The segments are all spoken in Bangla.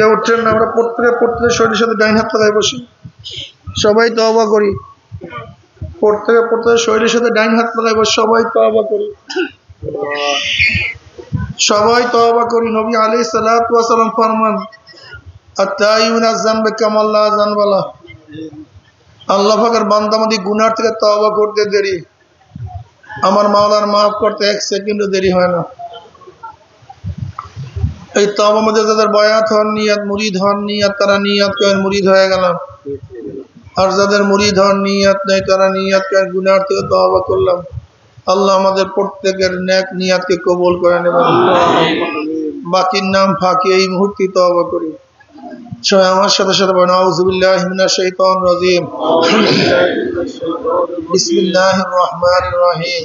কেউ উঠছেন না আমরা পড়তে প্রত্যেকের শরীরের সাথে ডাইন হাত লাগাই বসি। সবাই তওবা করি। পড়তে প্রত্যেকের শরীরের সাথে ডাইন হাত লাগাই বসি সবাই তওবা করি। সবাই তওবা করি। নবী ওয়াস সালাম ফরমান আল্লাহ পাকের বান্দামাদি গুনার থেকে তওবা করতে দেরি। আমার মাওলার মাফ করতে এক সেকেন্ডও দেরি হয় না। এই তওবার মধ্যে যাদের বয়াত হন নিয়াত মুরিদ হন নিয়াত তারা নিয়াত করেন মুরিদ হয়ে গেল। আর যাদের মুরিদ হন নিয়াত নেই তারা নিয়াত করেন গুনার থেকে তওবা করলাম। আল্লাহ আমাদের প্রত্যেকের ন্যাক নিয়াতকে কবুল করে নেবেন বাকির নাম ফাঁকি এই মুহূর্তে তওবা করি। সবাই আমার সাথে সাথে বলেন আউযুবিল্লাহি মিনাশ শাইতানির রাজিম। বিসমিল্লাহির রহমানির রহিম।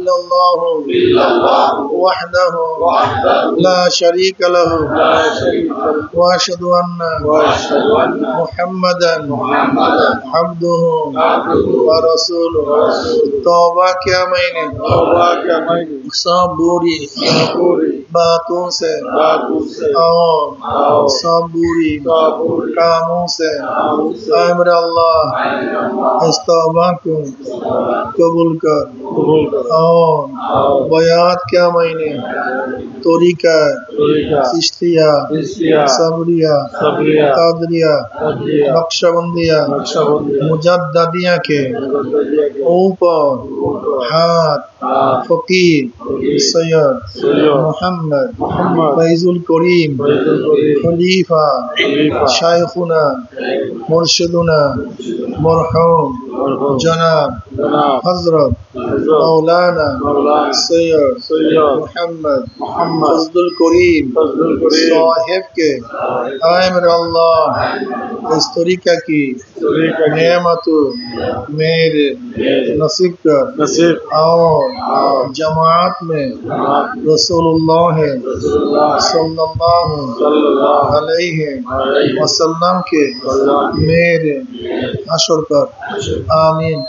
الله وحده لا شريك له وأشهد أن محمدا عبده ورسوله توبہ کیا میں نے سب بری باتوں سے اور سب بری کاموں سے اے میرا اللہ اس توبہ کو قبول کر اور বয়াত কিয়া মাইনে? তরিকা ইস্তিয়া সাবরিয়া কাদরিয়া কাদরিয়া মুজাদ্দাদিয়া কে উপর হাত ফকির সৈয়দ মোহাম্মদ ফাইজুল করিম খলিফা শায়খুনা মুরশিদুনা মরহুম جناب، حضرت، مولانا، سید، محمد، فضل الکریم صاحب کے آئے اللہ، اس طریقہ کی نعمت میرے نصیب کر اور جماعت میں رسول اللہ صلی اللہ علیہ وسلم کے میرے حشر پر আমিন